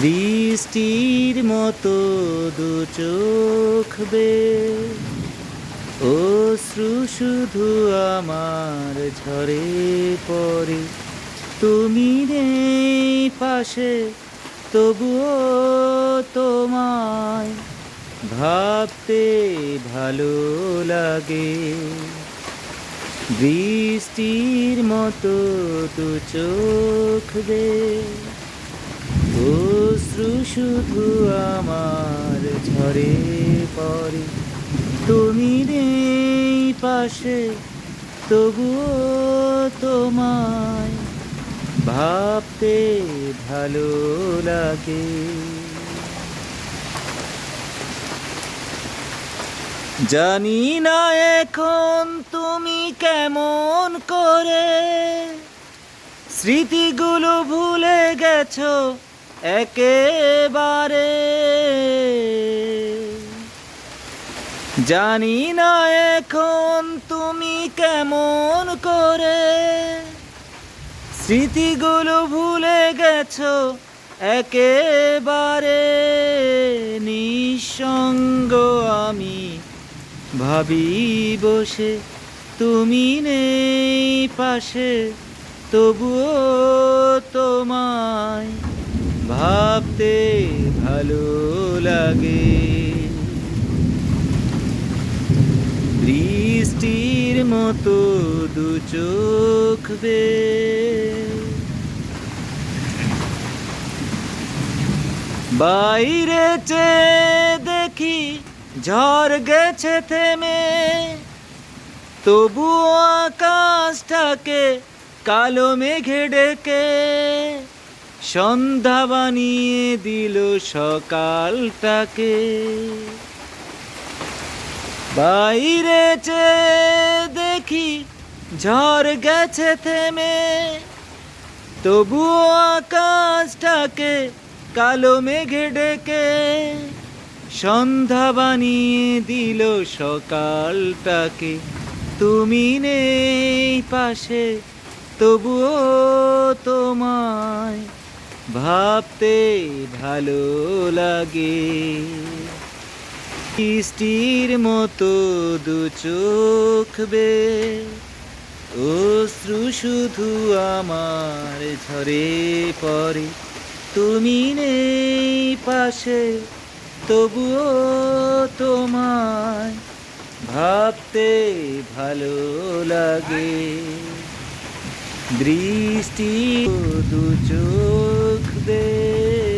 বৃষ্টির মতো দু চোখ বে। অশ্রু শুধু আমার ঝরে পড়ে। তুমি নেই পাশে, তবুও তোমায় ভাবতে ভালো লাগে। বৃষ্টির মতো দু চোখ বে। অশ্রু শুধু আমার ঝরে পড়ে। তুমি নেই পাশে, তবুও তোমায় ভাবতে ভালো লাগে। জানি না এখন তুমি কেমন করে, স্মৃতিগুলো ভুলে গেছো একেবারে। জানি না এখন তুমি কেমন করে। স্মৃতিগুলো ভুলে গেছো একেবারে। নিঃসঙ্গ আমি ভাবি বসে তুমি নেই পাশে, তবুও তোমায় ভাবতে ভালো লাগে। বৃষ্টির মতো দু চোখ বাইরে চেয়ে দেখি ঝড় গেছে থেমে। তবু আকাশটাকে কালো মেঘে ডেকে। সন্ধ্যা বানিয়ে দিল সকালটাকে। বাইরে চেয়ে দেখি ঝড় গেছে থেমে। তবুও আকাশটাকে কালো মেঘে ডেকে। সন্ধ্যা বানিয়ে দিল সকালটাকে। তুমি নেই পাশে, তবুও তোমায় ভাবতে ভালো লাগে। বৃষ্টির মতো দু চোখ বে। অশ্রু শুধু আমার ঝরে পরে তুমি নেই পাশে, তবুও তোমায় ভাবতে ভালো লাগে। দৃষ্টি দু চোখ দে।